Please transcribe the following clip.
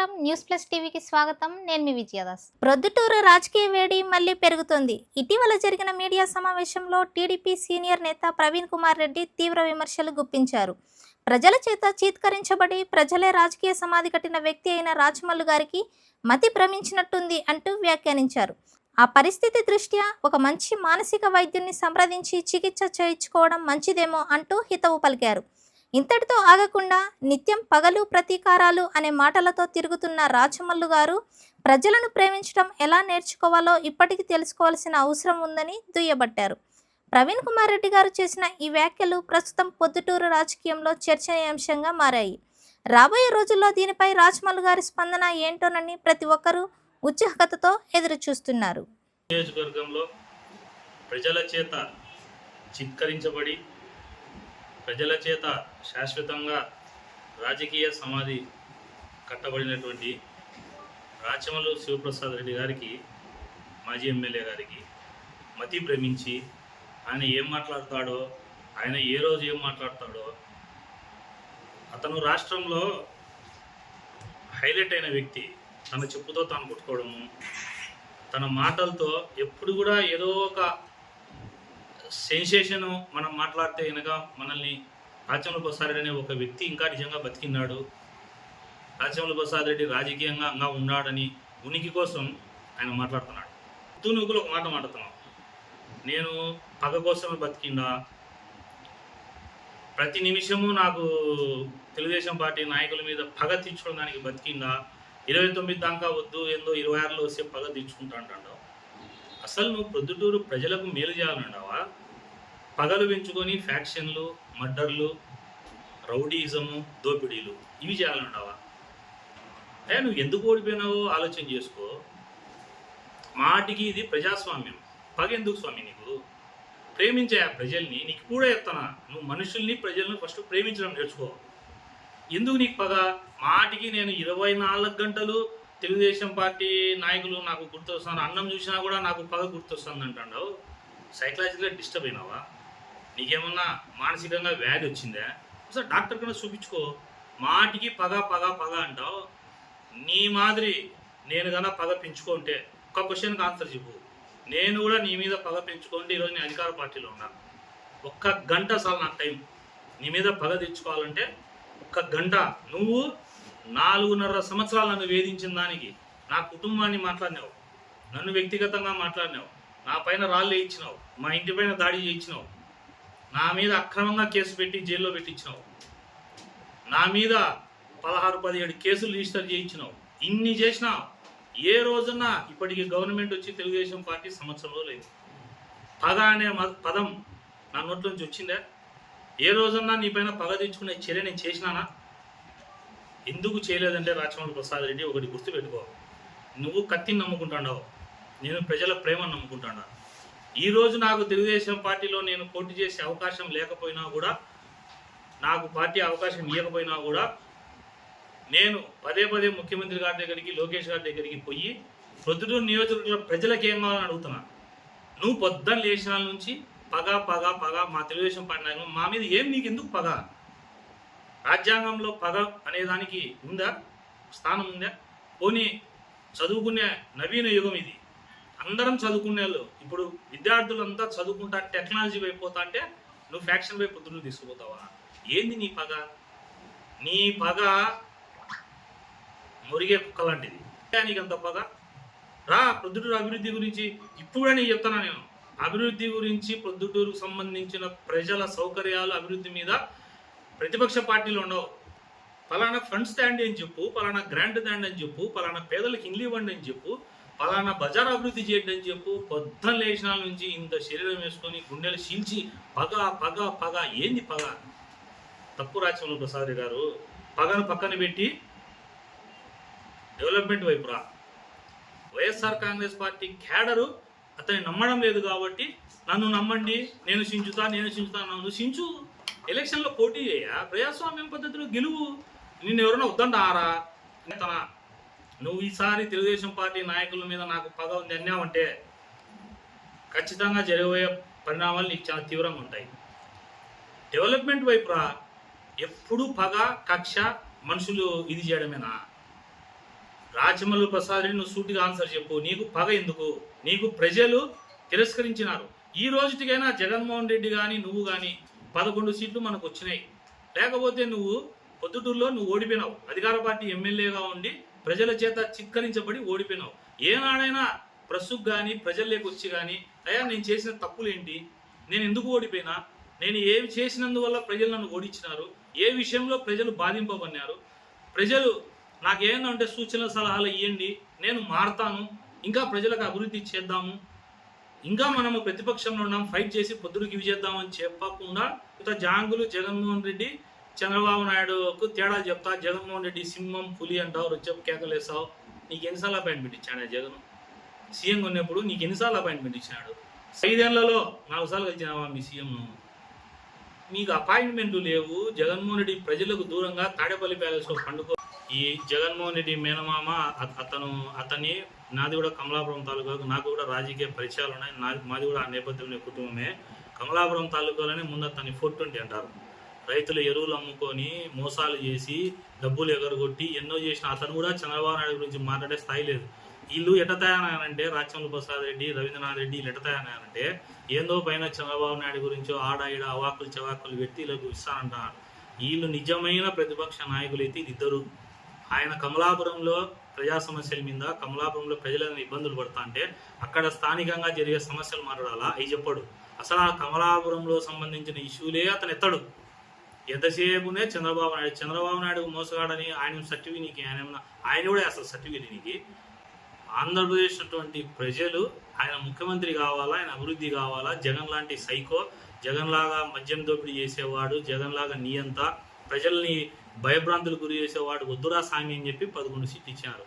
నమస్కారం. News plus టీవీకి స్వాగతం. నేను మీ విజయదాస్. ప్రొద్దుటూరు రాజకీయ వేడి మళ్ళీ పెరుగుతోంది. ఇటీవల జరిగిన మీడియా సమావేశంలో టీడీపీ సీనియర్ నేత ప్రవీణ్ కుమార్ రెడ్డి తీవ్ర విమర్శలు గుప్పించారు. ప్రజల చేత చీత్కరించబడి ప్రజలే రాజకీయ సమాధి కట్టిన వ్యక్తి అయిన రాజమల్లు గారికి మతి భ్రమించినట్టుంది అంటూ వ్యాఖ్యానించారు. ఆ పరిస్థితి దృష్ట్యా ఒక మంచి మానసిక వైద్యున్ని సంప్రదించి చికిత్స చేయించుకోవడం మంచిదేమో అంటూ హితవు పలికారు. ఇంతటితో ఆగకుండా నిత్యం పగలు ప్రతీకారాలు అనే మాటలతో తిరుగుతున్న రాచమల్లు గారు ప్రజలను ప్రేమించడం ఎలా నేర్చుకోవాలో ఇప్పటికీ తెలుసుకోవాల్సిన అవసరం ఉందని దుయ్యబట్టారు. ప్రవీణ్ కుమార్ రెడ్డి గారు చేసిన ఈ వ్యాఖ్యలు ప్రస్తుతం పొద్దుటూరు రాజకీయంలో చర్చనీయాంశంగా మారాయి. రాబోయే రోజుల్లో దీనిపై రాజమల్లు గారి స్పందన ఏంటోనని ప్రతి ఒక్కరూ ఉత్సుకతతో ఎదురు చూస్తున్నారు నియోజకవర్గంలో ప్రజల చేత చిత్కరించబడి ప్రజల చేత శాశ్వతంగా రాజకీయ సమాధి కట్టబడినటువంటి రాచమల్లు శివప్రసాద్ రెడ్డి గారికి మాజీ ఎమ్మెల్యే గారికి మతి భ్రమించి ఆయన ఏం మాట్లాడతాడో ఆయన ఏ రోజు ఏం మాట్లాడతాడో అతను రాష్ట్రంలో హైలైట్ అయిన వ్యక్తి. తన చెప్పుతో తాను కొట్టుకోవడము తన మాటలతో ఎప్పుడు కూడా ఏదో ఒక సెన్సేషన్ మనం మాట్లాడితే కనుక మనల్ని రాచమల ప్రసాద్ రెడ్డి అనే ఒక వ్యక్తి ఇంకా నిజంగా బతికినాడు రాచమల ప్రసాద్ రెడ్డి రాజకీయంగా అంగా ఉన్నాడని ఉనికి కోసం ఆయన మాట్లాడుతున్నాడు. తూనుగులు ఒక మాట మాట్లాడుతున్నాం. నేను పగ కోసమే బతికిండా? ప్రతి నిమిషము నాకు తెలుగుదేశం పార్టీ నాయకుల మీద పగ తీర్చుకోవడానికి బతికిందా ఇరవై తొమ్మిది దాకా వద్దు ఏందో ఇరవై ఆరులో వస్తే పగ తీర్చుకుంటా అంటాడు? అసలు నువ్వు ప్రొద్దుటూరు ప్రజలకు మేలు చేయాలంటావా పగలు పెంచుకొని ఫ్యాక్షన్లు మర్డర్లు రౌడీజము దోపిడీలు ఇవి చేయాలంటావా ఏ నువ్వు ఎందుకు ఓడిపోయినావో ఆలోచన చేసుకో. మాటికి ఇది ప్రజాస్వామ్యం. పగ ఎందుకు స్వామి నీకు? ప్రేమించే ఆ ప్రజల్ని నీకు కూడా ఎత్తనా? నువ్వు మనుషుల్ని ప్రజల్ని ఫస్ట్ ప్రేమించడం నేర్చుకో. ఎందుకు నీకు పగ? మాటికి నేను ఇరవై నాలుగు గంటలు తెలుగుదేశం పార్టీ నాయకులు నాకు గుర్తొస్తున్నారు. అన్నం చూసినా కూడా నాకు పగ గుర్తొస్తుంది అంటాడు సైకలాజికల్గా డిస్టర్బ్ అయినావా? నీకేమన్నా మానసికంగా వ్యాధి వచ్చిందా? ఒకసారి డాక్టర్ కన్నా చూపించుకో. మాటికి పగ పగ పగ అంటావు. నీ మాదిరి నేను కన్నా పగ పెంచుకుంటే ఒక క్వశ్చన్కి ఆన్సర్ చెప్పు. నేను కూడా నీ మీద పగ పెంచుకోండి. ఈరోజు నేను అధికార పార్టీలో ఉన్నా. ఒక్క గంట సార్ నాకు టైం నీ మీద పగ తెచ్చుకోవాలంటే ఒక్క గంట. నువ్వు నాలుగున్నర సంవత్సరాలు నన్ను వేధించిన దానికి నా కుటుంబాన్ని మాట్లాడినావు. నన్ను వ్యక్తిగతంగా మాట్లాడినావు. నా పైన రాళ్ళు వేయించినావు. మా ఇంటి పైన దాడి చేయించినావు. నా మీద అక్రమంగా కేసు పెట్టి జైల్లో పెట్టించినావు. నా మీద పదహారు పదిహేడు కేసులు రిజిస్టర్ చేయించినావు. ఇన్ని చేసినావు ఏ రోజున ఇప్పటికి గవర్నమెంట్ వచ్చి తెలుగుదేశం పార్టీ సంవత్సరంలో లేదు. పగ అనే పదం నా నోట్ల నుంచి వచ్చిందా? ఏ రోజన్నా నీ పైన పగ తెచ్చుకునే చర్య నేను చేసినానా? ఎందుకు చేయలేదంటే రాజమౌళి ప్రసాద్ రెడ్డి ఒకటి గుర్తుపెట్టుకో. నువ్వు కత్తిని నమ్ముకుంటాడావు. నేను ప్రజల ప్రేమను నమ్ముకుంటాడా. ఈరోజు నాకు తెలుగుదేశం పార్టీలో నేను పోటీ చేసే అవకాశం లేకపోయినా కూడా నాకు పార్టీ అవకాశం ఇవ్వకపోయినా కూడా నేను పదే పదే ముఖ్యమంత్రి గారి దగ్గరికి లోకేష్ గారి దగ్గరికి పోయి ప్రొద్దుటూరు నియోజకవర్గ ప్రజలకు ఏం కావాలని అడుగుతున్నా? నువ్వు పొద్దున్న లేచిన నుంచి పగ పగ పగ మా తెలుగుదేశం పార్టీ నాయకులు మా మీద ఏం నీకు ఎందుకు పగ? రాజ్యాంగంలో పద అనేదానికి ఉందా? స్థానం ఉందా? పోనీ చదువుకునే నవీన యుగం ఇది. అందరం చదువుకునే వాళ్ళు. ఇప్పుడు విద్యార్థులంతా చదువుకుంటా టెక్నాలజీ వైపు అంటే నువ్వు ఫ్యాక్షన్ వైపు పొద్దున్న తీసుకుపోతావా? ఏంది నీ పగ? నీ పగ మురిగే కుక్క లాంటిది. నీకు అంత పగ? రా ప్రొద్దుటూరు అభివృద్ధి గురించి. ఇప్పుడు నేను చెప్తాను నేను? అభివృద్ధి గురించి ప్రొద్దుటూరుకు సంబంధించిన ప్రజల సౌకర్యాలు అభివృద్ధి మీద ప్రతిపక్ష పార్టీలు ఉండవు పలానా ఫ్రంట్ స్టాండ్ అని చెప్పు పలానా గ్రాండ్ స్టాండ్ అని చెప్పు పలానా పేదలకు ఇల్లు ఇవ్వండి అని చెప్పు పలానా బజార్ అభివృద్ధి చేయండి అని చెప్పు పొద్దున్న లేచినాల నుంచి ఇంత శరీరం వేసుకొని గుండెలు చీల్చి పగ పగ పగ ఏంది పగ? తప్పు రాజ్యంలో ప్రసాద్ గారు పగను పక్కన పెట్టి డెవలప్మెంట్ వైపు రా. వైఎస్ఆర్ కాంగ్రెస్ పార్టీ క్యాడరు అతన్ని నమ్మడం లేదు కాబట్టి నన్ను నమ్మండి నేను సించుతా నేను సించుతా నన్ను సించు ఎలక్షన్లో పోటీ చేయ. ప్రజాస్వామ్యం పద్ధతిలో గెలువు. నిన్ను ఎవరైనా వద్దంటారా? తన నువ్వు ఈసారి తెలుగుదేశం పార్టీ నాయకుల మీద నాకు పగ ఉంది అన్నావంటే ఖచ్చితంగా జరగబోయే పరిణామాలు నీకు చాలా తీవ్రంగా ఉంటాయి. డెవలప్మెంట్ వైపు రా ఎప్పుడు పగ కక్ష మనుషులు ఇది చేయడమేనా? రాజమల్లు ప్రసాద్ రెడ్డి నువ్వు సూటిగా ఆన్సర్ చెప్పు. నీకు పగ ఎందుకు? నీకు ప్రజలు తిరస్కరించినారు. ఈ రోజుటికైనా జగన్మోహన్ రెడ్డి కానీ నువ్వు కానీ పదకొండు సీట్లు మనకు వచ్చినాయి. లేకపోతే నువ్వు పొద్దుటూరులో నువ్వు ఓడిపోయినావు. అధికార పార్టీ ఎమ్మెల్యేగా ఉండి ప్రజల చేత చిత్కరించబడి ఓడిపోయినావు. ఏనాడైనా ప్రస్తుకు కానీ ప్రజల్లోకి వచ్చి కానీ అయ్యా నేను చేసిన తప్పులేంటి? నేను ఎందుకు ఓడిపోయినా? నేను ఏమి చేసినందువల్ల ప్రజలు నన్ను ఓడించినారు? ఏ విషయంలో ప్రజలు బాధింపబడినారు? ప్రజలు నాకు ఏమైనా సలహాలు ఇవ్వండి నేను మారతాను. ఇంకా ప్రజలకు అభివృద్ధి చేద్దాము. ఇంకా మనము ప్రతిపక్షంలో ఉన్నాం ఫైట్ చేసి పొద్దుడికి గివి చేద్దామని చెప్పకుండా ఇంత జాంగులు జగన్మోహన్ రెడ్డి చంద్రబాబు నాయుడుకు తేడాలు చెప్తా జగన్మోహన్ రెడ్డి సింహం పులి అంటావు వచ్చావు కేకలేసావు నీకు ఎన్నిసార్లు అపాయింట్మెంట్ ఇచ్చాడు జగన్? సీఎం ఉన్నప్పుడు నీకు ఎన్నిసార్లు అపాయింట్మెంట్ ఇచ్చినాడు ఐదేళ్ళలో నాలుగు సార్లు కలిసినావా మీ సీఎంను? మీకు అపాయింట్మెంట్లు లేవు జగన్మోహన్ రెడ్డి ప్రజలకు దూరంగా తాడేపల్లి ప్యాలెస్లో పండుకో ఈ జగన్మోహన్ రెడ్డి మేనమామ అతను అతని నాది కూడా కమలాపురం తాలూకాకు నాకు కూడా రాజకీయ పరిచయాలు ఉన్నాయి. నాది మాది కూడా ఆ నేపథ్యంలో కుటుంబమే. కమలాపురం తాలూకాలోనే ముందు అతన్ని ఫోర్ ట్వంటీ అంటారు. రైతులు ఎరువులు అమ్ముకొని మోసాలు చేసి డబ్బులు ఎగరగొట్టి ఎన్నో చేసిన అతను కూడా చంద్రబాబు నాయుడు గురించి మాట్లాడే స్థాయి లేదు. వీళ్ళు ఎట్ట తయారయ్యారంటే ప్రసాద్ రెడ్డి రవీంద్రనాథ్ రెడ్డి వీళ్ళు ఎటతయానంటే ఏందో పైన చంద్రబాబు నాయుడు గురించో ఆడ ఈడ అవాకులు చవాకులు పెట్టి ఇలా ఇస్తానంటున్నారు వీళ్ళు నిజమైన ప్రతిపక్ష నాయకులు అయితే ఇద్దరు. ఆయన కమలాపురంలో ప్రజా సమస్యల మీద కమలాపురంలో ప్రజలను ఇబ్బందులు పడతా అంటే అక్కడ స్థానికంగా జరిగే సమస్యలు మాట్లాడాలా? అవి చెప్పడు. అసలు ఆ కమలాపురంలో సంబంధించిన ఇష్యూలే అతను ఎత్తడు. ఎంతసేపునే చంద్రబాబు నాయుడు చంద్రబాబు నాయుడు మోసగాడని ఆయన సర్టిఫికేట్ నీకు ఆయన ఆయన కూడా అసలు సర్టిఫికేట్ నీకు. ఆంధ్రప్రదేశ్ అటువంటి ప్రజలు ఆయన ముఖ్యమంత్రి కావాలా ఆయన అభివృద్ధి కావాలా? జగన్ లాంటి సైకో జగన్ లాగా మద్యం దోపిడీ చేసేవాడు జగన్ లాగా నియంత ప్రజల్ని భయభ్రాంతులు గురి చేసేవాడు వద్దురా సామి అని చెప్పి పదకొండు సీట్లు ఇచ్చినారు